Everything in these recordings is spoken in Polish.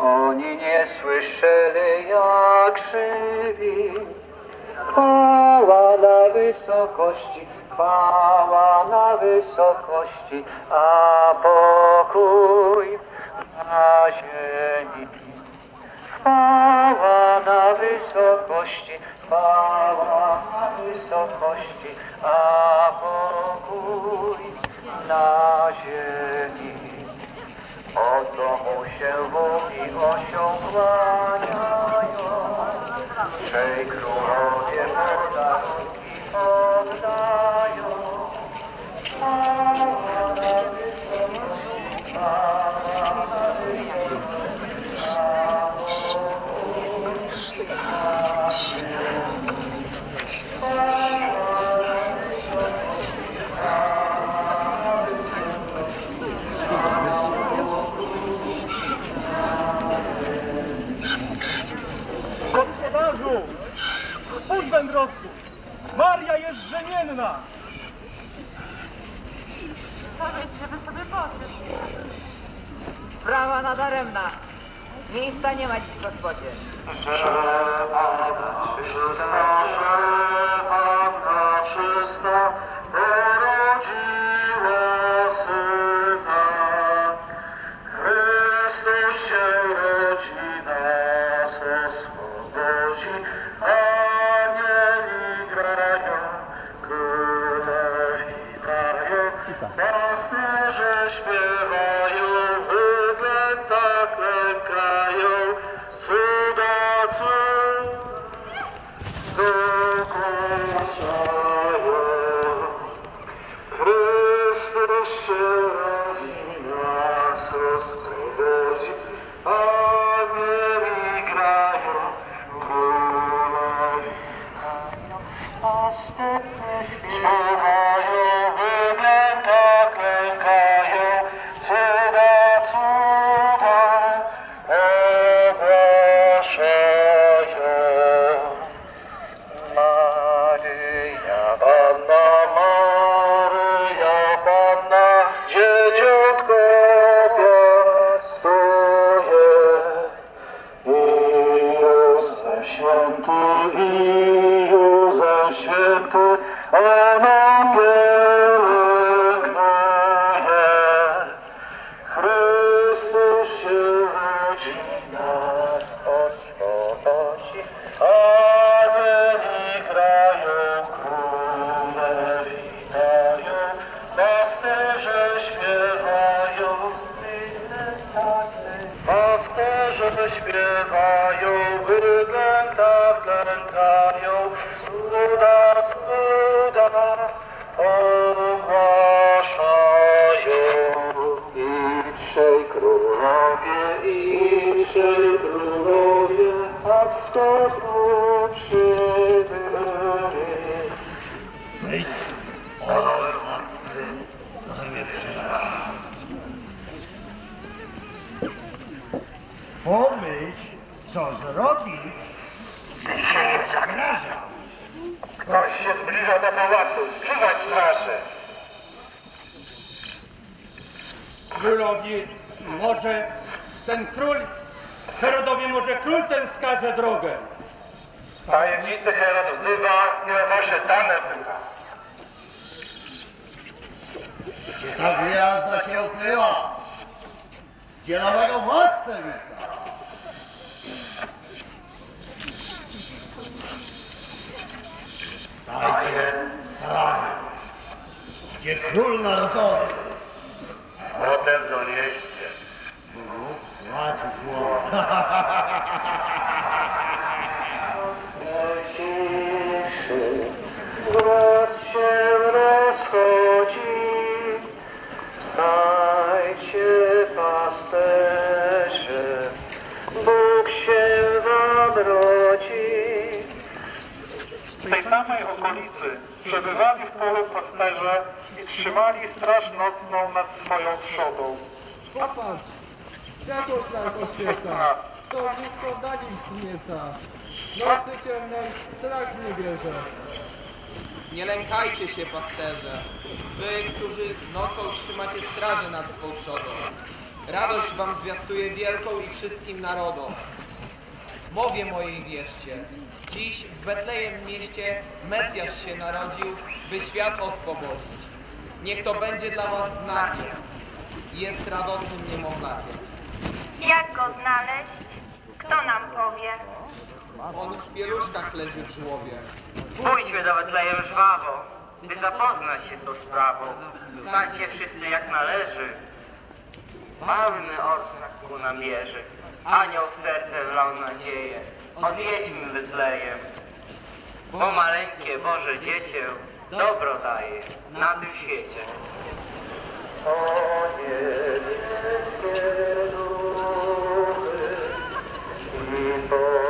oni nie słyszeli jak żywi. Chwała na wysokości, chwała na wysokości, a pokój na ziemi. Chwała na wysokości, chwała na wysokości, a pokój Gospodarzu! Spójrz wędrowcu! Maria jest brzemienna! Powiedz, żeby sobie poszedł. Sprawa. Miejsca nie ma w gospodzie. Panna czysta porodziła i trzej królowie, a wschodu przybyli. Pomyśl, co zrobić. Zagraża. Ktoś się zbliża do pałacu, czuwać straszy. Królowie, może ten król, Herodowie, może król ten wskaże drogę. Tajemnicy Herod wzywa i o wasze dane pyta. Gdzie ta gwiazda się ukryła? Gdzie nowego władcę wita? Dajcie staranie. Gdzie król narodowy? Potem donieście. Głos się rozchodzi, stajcie pasterze, Bóg się wam rodzi. W tej samej okolicy przebywali w polu pasterze i trzymali straż nocną nad swoją trzodą. Popatrz, światło tak oświeca, to blisko dla nich śmieca. Nocy ciemnej strach nie bierze. Nie lękajcie się, pasterze, wy, którzy nocą trzymacie straży nad swą trzodą. Radość wam zwiastuje wielką i wszystkim narodom. Mowie mojej wierzcie. Dziś w Betlejem mieście Mesjasz się narodził, by świat oswobodzić. Niech to będzie dla was znakiem. Jest radosnym niemowlakiem. Jak go znaleźć? Kto nam powie? On w pieluszkach leży w żłowie. Pójdźmy do Betlejem żwawo, by zapoznać się z tą sprawą. Stańcie wszyscy jak należy. Pełny orszak ku nam bierze. Anioł w serce wlał nadzieję. Odwiedźmy Betlejem. Bo maleńkie Boże dziecię dobro daje na tym świecie. O niebieskie duchy i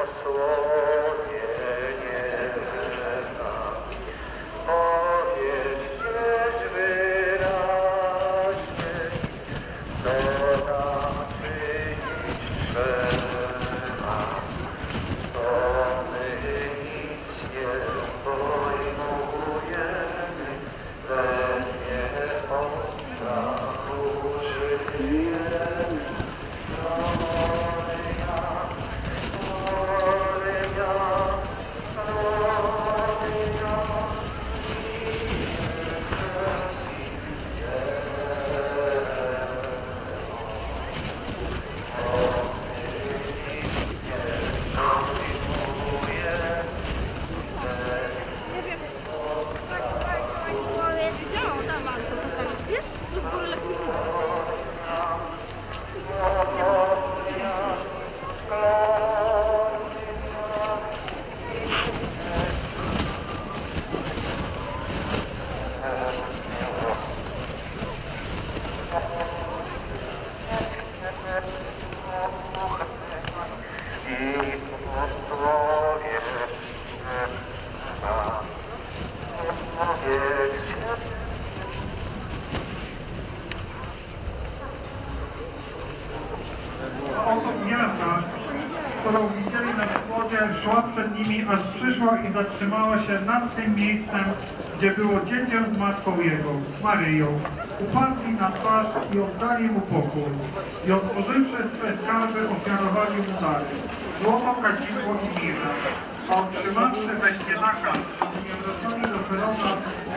którą widzieli na wschodzie, szła przed nimi, aż przyszła i zatrzymała się nad tym miejscem, gdzie było dziecię z matką jego, Maryją. Upadli na twarz i oddali mu pokój. I otworzywszy swe skarby, ofiarowali mu dary. Złoto, kadzidło i mirę. A otrzymawszy weźmie nakaz, nie wracali do Herona,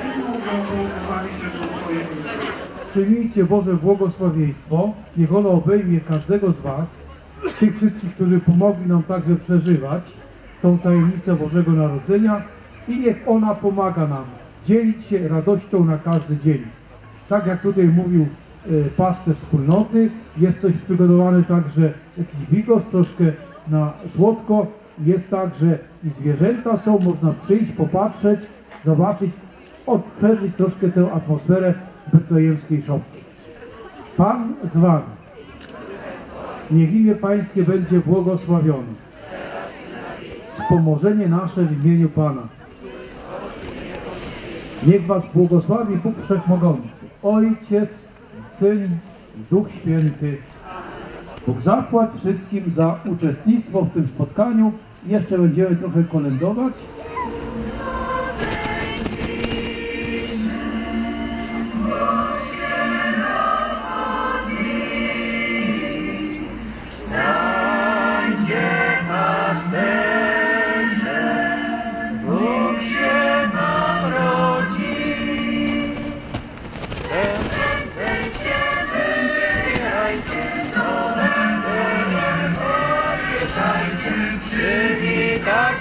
inną drogą udali się do swojej ojczyzny. Przyjmijcie Boże błogosławieństwo, niech ono obejmie każdego z Was, tych wszystkich, którzy pomogli nam także przeżywać tą tajemnicę Bożego Narodzenia i niech ona pomaga nam dzielić się radością na każdy dzień. Tak jak tutaj mówił e, pasterz wspólnoty, jest coś przygotowane także, jakiś bigos troszkę na słodko, jest tak, że i zwierzęta są, można przyjść, popatrzeć, zobaczyć, od, przeżyć troszkę tę atmosferę betlejemskiej szopki. Pan z Wami. Niech imię Pańskie będzie błogosławione. Wspomożenie nasze w imieniu Pana. Niech Was błogosławi Bóg Wszechmogący, Ojciec, Syn Duch Święty. Bóg zapłać wszystkim za uczestnictwo w tym spotkaniu. Jeszcze będziemy trochę kolędować.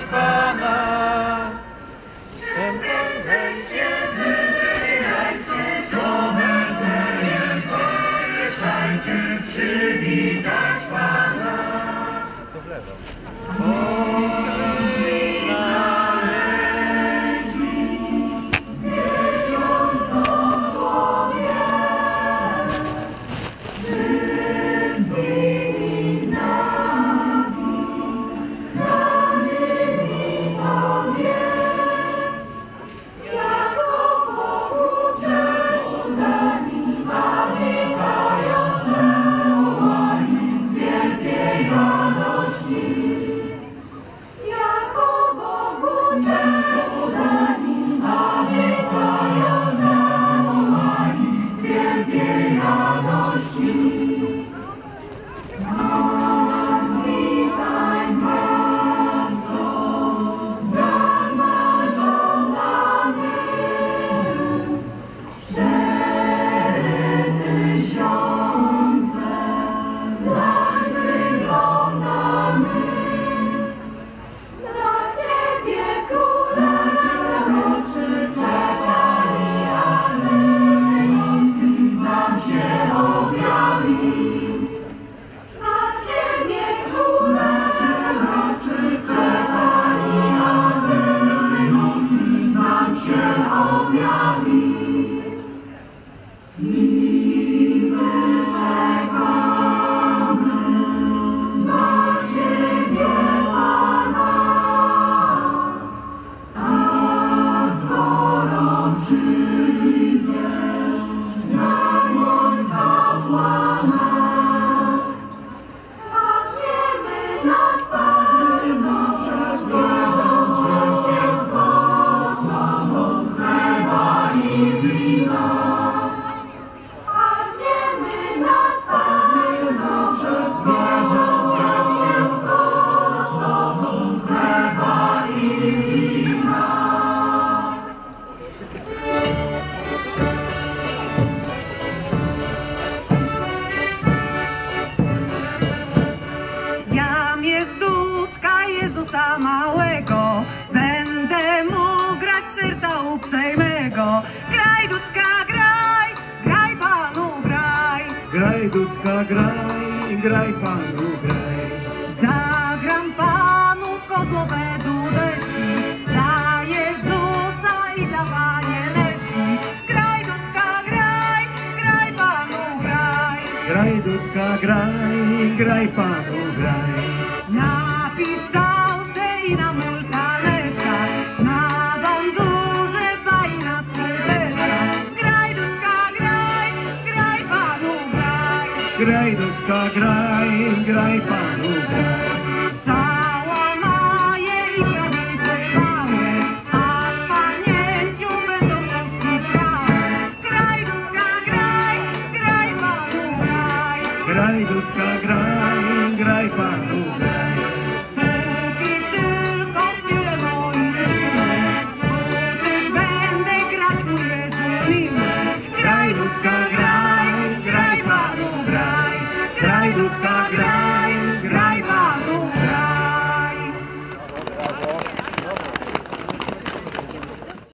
Pittsburgh. Graj. Dudka, graj, graj panu, graj. Zagram panu w kozłowe dudeczki, dla Jezusa i dla panieneczki. Graj, dudka, graj, graj panu, graj. Graj dudka, graj, graj panu, graj. Graj graj, graj panu, graj. Szałamaje i granice małe, a w panięciu będą nóżki białe. Graj, dudka, graj, graj panu, graj. Graj dudka, graj.